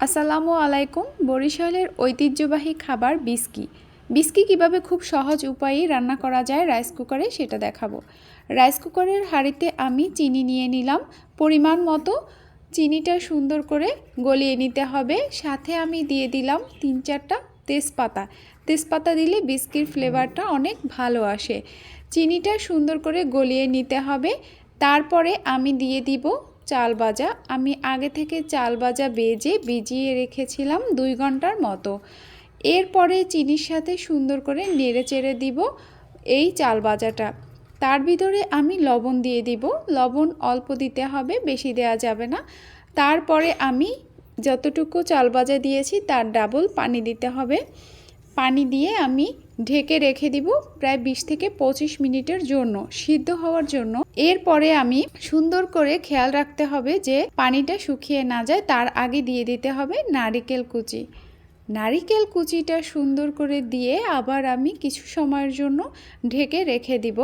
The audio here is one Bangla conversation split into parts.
আসসালামু আলাইকুম। বরিশালের ঐতিহ্যবাহী খাবার বিস্কি। বিস্কি কীভাবে খুব সহজ উপায়ে রান্না করা যায় রাইস কুকারে সেটা দেখাবো। রাইস কুকারের হাঁড়িতে আমি চিনি নিয়ে নিলাম। পরিমাণ মতো চিনিটা সুন্দর করে গলিয়ে নিতে হবে। সাথে আমি দিয়ে দিলাম তিন চারটা তেজপাতা। তেজপাতা দিলে বিস্কির ফ্লেভারটা অনেক ভালো আসে। চিনিটা সুন্দর করে গলিয়ে নিতে হবে। তারপরে আমি দিয়ে দিব চাল ভাজা। আমি আগে থেকে চাল ভাজা বেজে ভিজিয়ে রেখেছিলাম দুই ঘণ্টার মতো। এরপরে চিনির সাথে সুন্দর করে নেড়ে চেড়ে দিব এই চাল ভাজাটা। তার ভিতরে আমি লবণ দিয়ে দিব। লবণ অল্প দিতে হবে, বেশি দেওয়া যাবে না। তারপরে আমি যতটুকু চাল ভাজা দিয়েছি, তার ডাবল পানি দিতে হবে। পানি দিয়ে আমি ঢেকে রেখে দিব প্রায় বিশ থেকে পঁচিশ মিনিটের জন্য, সিদ্ধ হওয়ার জন্য। এরপরে আমি সুন্দর করে খেয়াল রাখতে হবে যে পানিটা শুকিয়ে না যায়, তার আগে দিয়ে দিতে হবে নারিকেল কুচি। নারিকেল কুচিটা সুন্দর করে দিয়ে আবার আমি কিছু সময়ের জন্য ঢেকে রেখে দিব।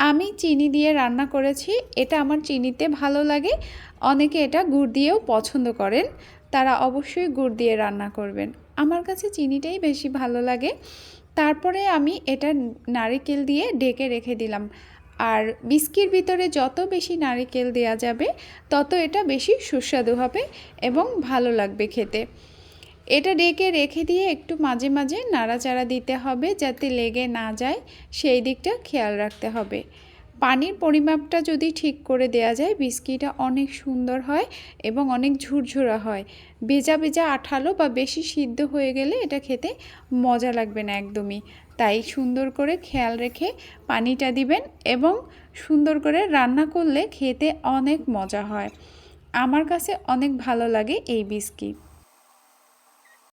আমি চিনি দিয়ে রান্না করেছি, এটা আমার চিনিতে ভালো লাগে। অনেকে এটা গুড় দিয়েও পছন্দ করেন, তারা অবশ্যই গুড় দিয়ে রান্না করবেন। আমার কাছে চিনিটাই বেশি ভালো লাগে। তারপরে আমি এটা নারিকেল দিয়ে ডেকে রেখে দিলাম। আর বিস্কির ভিতরে যত বেশি নারিকেল দেওয়া যাবে, তত এটা বেশি সুস্বাদু হবে এবং ভালো লাগবে খেতে। এটা ডেকে রেখে দিয়ে একটু মাঝে মাঝে নাড়াচাড়া দিতে হবে যাতে লেগে না যায়, সেই দিকটা খেয়াল রাখতে হবে। পানির পরিমাপটা যদি ঠিক করে দেয়া যায়, বিস্কিটা অনেক সুন্দর হয় এবং অনেক ঝুরঝুরা হয়। ভেজা ভেজা আঠালো বা বেশি সিদ্ধ হয়ে গেলে এটা খেতে মজা লাগবে না একদমই। তাই সুন্দর করে খেয়াল রেখে পানিটা দিবেন এবং সুন্দর করে রান্না করলে খেতে অনেক মজা হয়। আমার কাছে অনেক ভালো লাগে এই বিস্কিট।